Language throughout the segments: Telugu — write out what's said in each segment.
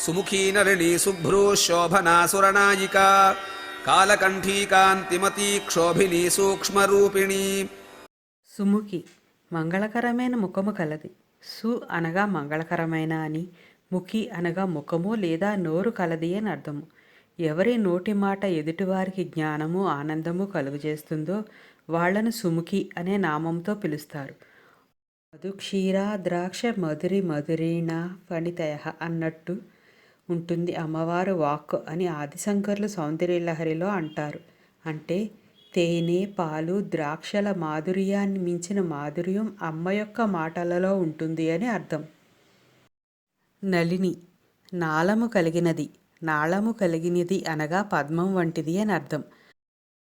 సుముఖీ నళినీ శుభ్రూ శోభనా సురనాయికా కాలకంఠీ కాంతిమతీ సూక్ష్మరూపిణీ. సుముఖి మంగళకరమైన ముఖము కలది. సు అనగా మంగళకరమైన అని ముఖి అనగా ముఖము లేదా నోరు కలది అని అర్థము. ఎవరి నోటి మాట ఎదుటివారికి జ్ఞానము ఆనందము కలుగజేస్తుందో వాళ్ళను సుముఖి అనే నామంతో పిలుస్తారు. మధు క్షీర ద్రాక్ష మధురి మధురీణ ఫణితయ అన్నట్టు ఉంటుంది అమ్మవారు వాక్ అని ఆదిశంకర్లు సౌందర్యలహరిలో అంటారు. అంటే తేనె పాలు ద్రాక్షల మాధుర్యాన్ని మించిన మాధుర్యం అమ్మ యొక్క మాటలలో ఉంటుంది అని అర్థం. నలిని నాళము కలిగినది నాళము కలిగినది అనగా పద్మం వంటిది అని అర్థం.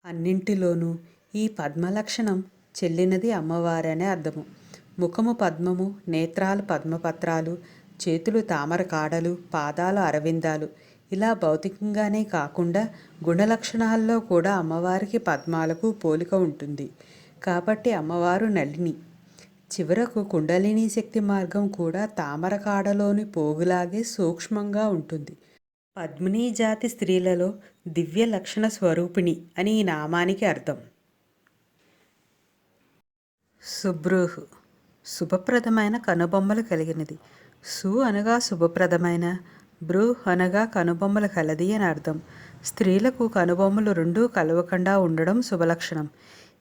అన్నింటిలోనూ ఈ పద్మలక్షణం చెల్లినది అమ్మవారనే అర్థము. ముఖము పద్మము నేత్రాలు పద్మపత్రాలు చేతులు తామర కాడలు పాదాలు అరవిందాలు. ఇలా భౌతికంగానే కాకుండా గుణలక్షణాల్లో కూడా అమ్మవారికి పద్మాలకు పోలిక ఉంటుంది. కాబట్టి అమ్మవారు నళిని. చివరకు కుండలిని శక్తి మార్గం కూడా తామర కాడలోని పోగులాగే సూక్ష్మంగా ఉంటుంది. పద్మిని జాతి స్త్రీలలో దివ్య లక్షణ స్వరూపిణి అని ఈ నామానికి అర్థం. సుబ్రూహు. శుభప్రదమైన కనుబొమ్మలు కలిగినది. సు అనగా శుభప్రదమైన బ్రూ అనగా కనుబొమ్మలు కలది అని అర్థం. స్త్రీలకు కనుబొమ్మలు రెండూ కలవకుండా ఉండడం శుభలక్షణం.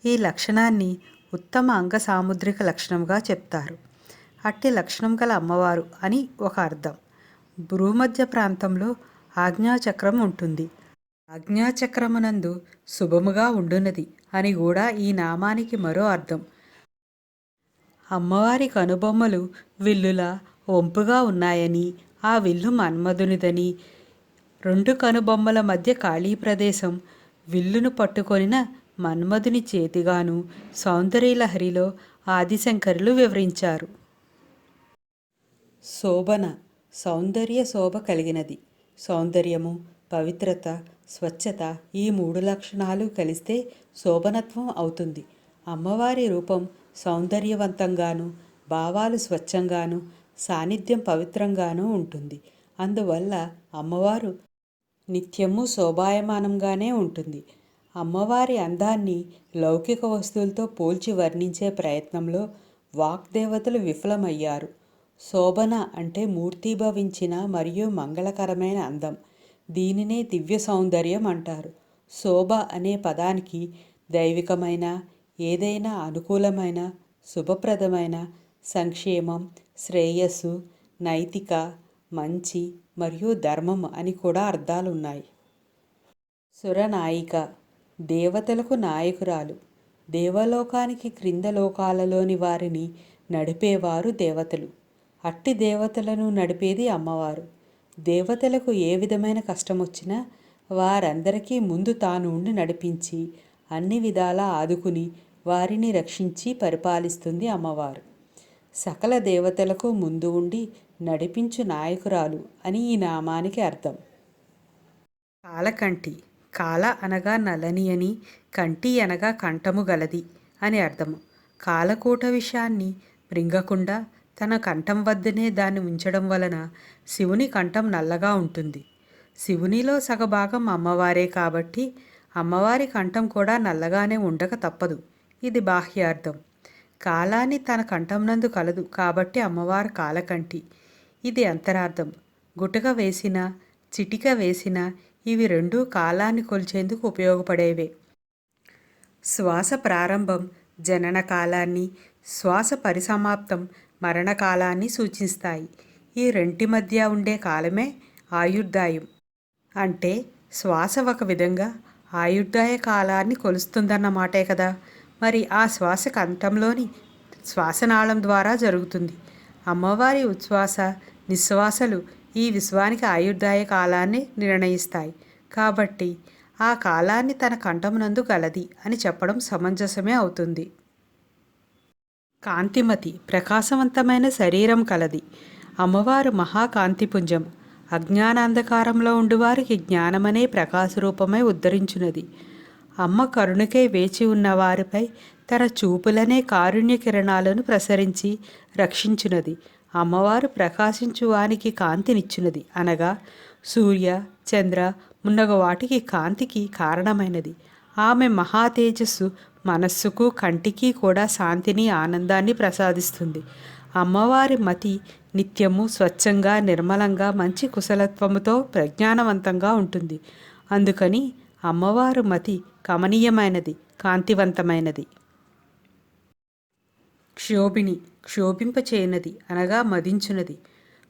ఈ లక్షణాన్ని ఉత్తమ అంగ సాముద్రిక లక్షణంగా చెప్తారు. అట్టి లక్షణం గల అమ్మవారు అని ఒక అర్థం. భూమధ్య ప్రాంతంలో ఆజ్ఞాచక్రం ఉంటుంది. ఆజ్ఞాచక్రమునందు శుభముగా ఉండునది అని కూడా ఈ నామానికి మరో అర్థం. అమ్మవారి కనుబొమ్మలు విల్లులా వంపుగా ఉన్నాయని ఆ విల్లు మన్మధునిదని. రెండు కనుబొమ్మల మధ్య ఖాళీ ప్రదేశం విల్లును పట్టుకొనిన మన్మధుని చేతిగాను సౌందర్యలహరిలో ఆదిశంకరులు వివరించారు. శోభన సౌందర్య శోభ కలిగినది. సౌందర్యము పవిత్రత స్వచ్ఛత ఈ మూడు లక్షణాలు కలిస్తే శోభనత్వం అవుతుంది. అమ్మవారి రూపం సౌందర్యవంతంగాను భావాలు స్వచ్ఛంగాను సాన్నిధ్యం పవిత్రంగానూ ఉంటుంది. అందువల్ల అమ్మవారు నిత్యము శోభాయమానంగానే ఉంటుంది. అమ్మవారి అందాన్ని లౌకిక వస్తువులతో పోల్చి వర్ణించే ప్రయత్నంలో వాగ్దేవతలు విఫలమయ్యారు. శోభన అంటే మూర్తీభవించిన మరియు మంగళకరమైన అందం. దీనినే దివ్య సౌందర్యం అంటారు. శోభ అనే పదానికి దైవికమైన ఏదైనా అనుకూలమైన శుభప్రదమైన సంక్షేమం శ్రేయస్సు నైతిక మంచి మరియు ధర్మం అని కూడా అర్థాలున్నాయి. సురనాయిక దేవతలకు నాయకురాలు. దేవలోకానికి క్రింద లోకాలలోని వారిని నడిపేవారు దేవతలు. అట్టి దేవతలను నడిపేది అమ్మవారు. దేవతలకు ఏ విధమైన కష్టం వచ్చినా వారందరికీ ముందు తాను ఉండి నడిపించి అన్ని విధాలా ఆదుకుని వారిని రక్షించి పరిపాలిస్తుంది అమ్మవారు. సకల దేవతలకు ముందు ఉండి నడిపించు నాయకురాలు అని ఈ నామానికి అర్థం. కాలకంటి కాల అనగా నలని అని కంటి అనగా కంఠము గలది అని అర్థము కాలకూట విషయాన్ని మృంగకుండా తన కంఠం వద్దనే దాన్ని ఉంచడం వలన శివుని కంఠం నల్లగా ఉంటుంది. శివునిలో సగభాగం అమ్మవారే కాబట్టి అమ్మవారి కంఠం కూడా నల్లగానే ఉండక తప్పదు. ఇది బాహ్యార్థం. కాలాన్ని తన కంఠంనందు కలదు కాబట్టి అమ్మవారు కాలకంటి ఇది అంతరార్థం. గుటక వేసిన చిటిక వేసిన ఇవి రెండూ కాలాన్ని కొలిచేందుకు ఉపయోగపడేవే. శ్వాస ప్రారంభం జనన కాలాన్ని శ్వాస పరిసమాప్తం మరణకాలాన్ని సూచిస్తాయి. ఈ రెంటి మధ్య ఉండే కాలమే ఆయుర్దాయం. అంటే శ్వాస ఒక విధంగా ఆయుర్దాయ కాలాన్ని కొలుస్తుందన్నమాటే కదా. మరి ఆ శ్వాస కంఠంలోని శ్వాసనాళం ద్వారా జరుగుతుంది. అమ్మవారి ఉచ్ఛ్వాస నిశ్వాసలు ఈ విశ్వానికి ఆయుర్దాయ కాలాన్ని నిర్ణయిస్తాయి. కాబట్టి ఆ కాలాన్ని తన కంఠమునందు గలది అని చెప్పడం సమంజసమే అవుతుంది. కాంతిమతి ప్రకాశవంతమైన శరీరం కలది. అమ్మవారు మహాకాంతిపుంజం. అజ్ఞానాంధకారంలో ఉండువారికి జ్ఞానమనే ప్రకాశరూపమై ఉద్ధరించున్నది అమ్మ కరుణకై వేచి ఉన్న వారిపై తన చూపులనే కారుణ్య కిరణాలను ప్రసరించి రక్షించున్నది అమ్మవారు ప్రకాశించు వానికి కాంతినిచ్చునది. అనగా సూర్య చంద్ర మున్నగ వాటికి కాంతికి కారణమైనది. ఆమె మహా తేజస్సు మనస్సుకు కంటికి కూడా శాంతిని ఆనందాన్ని ప్రసాదిస్తుంది. అమ్మవారి మతి నిత్యము స్వచ్ఛంగా నిర్మలంగా మంచి కుశలత్వముతో ప్రజ్ఞానవంతంగా ఉంటుంది. అందుకని అమ్మవారు మతి కమనీయమైనది కాంతివంతమైనది. క్షోభిణి క్షోభింపచేయనది అనగా మదించునది.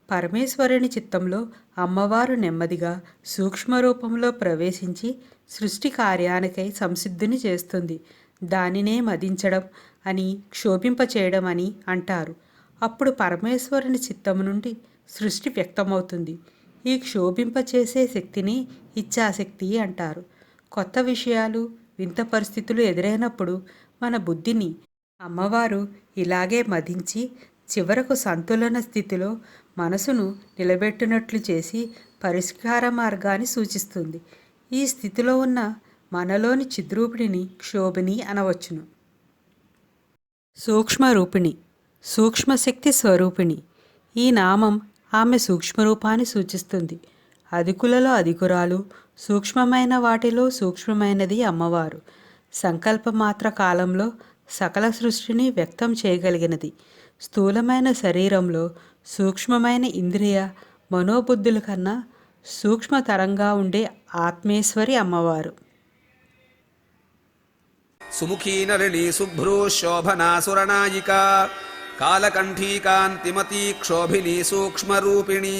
పరమేశ్వరుని చిత్తంలో అమ్మవారు నెమ్మదిగా సూక్ష్మ రూపంలో ప్రవేశించి సృష్టి కార్యానికై సంసిద్ధిని చేస్తుంది. దానినే మదించడం అని క్షోభింపచేయడం అని అంటారు. అప్పుడు పరమేశ్వరుని చిత్తము నుండి సృష్టి వ్యక్తమవుతుంది. ఈ క్షోభింపచేసే శక్తిని ఇచ్ఛాశక్తి అంటారు. కొత్త విషయాలు వింత పరిస్థితులు ఎదురైనప్పుడు మన బుద్ధిని అమ్మవారు ఇలాగే మదించి చివరకు సంతులన స్థితిలో మనసును నిలబెట్టినట్లు చేసి పరిష్కార మార్గాన్ని సూచిస్తుంది. ఈ స్థితిలో ఉన్న మనలోని చిద్రూపిణిని క్షోభిణి అనవచ్చును. సూక్ష్మరూపిణి సూక్ష్మశక్తి స్వరూపిణి. ఈ నామం ఆమె సూక్ష్మరూపాన్ని సూచిస్తుంది. అధికులలో అధికురాలు సూక్ష్మమైన వాటిలో సూక్ష్మమైనది అమ్మవారు. సంకల్పమాత్ర కాలంలో సకల సృష్టిని వ్యక్తం చేయగలిగినది. స్థూలమైన శరీరంలో సూక్ష్మమైన ఇంద్రియ మనోబుద్ధుల కన్నా సూక్ష్మతరంగా ఉండే ఆత్మేశ్వరి అమ్మవారు. సుముఖీ నళిని శుభ్రూ శోభనాసురనాయికా కాలకంఠీ కాంతిమతీ క్షోభినీ సూక్ష్మరూపిణీ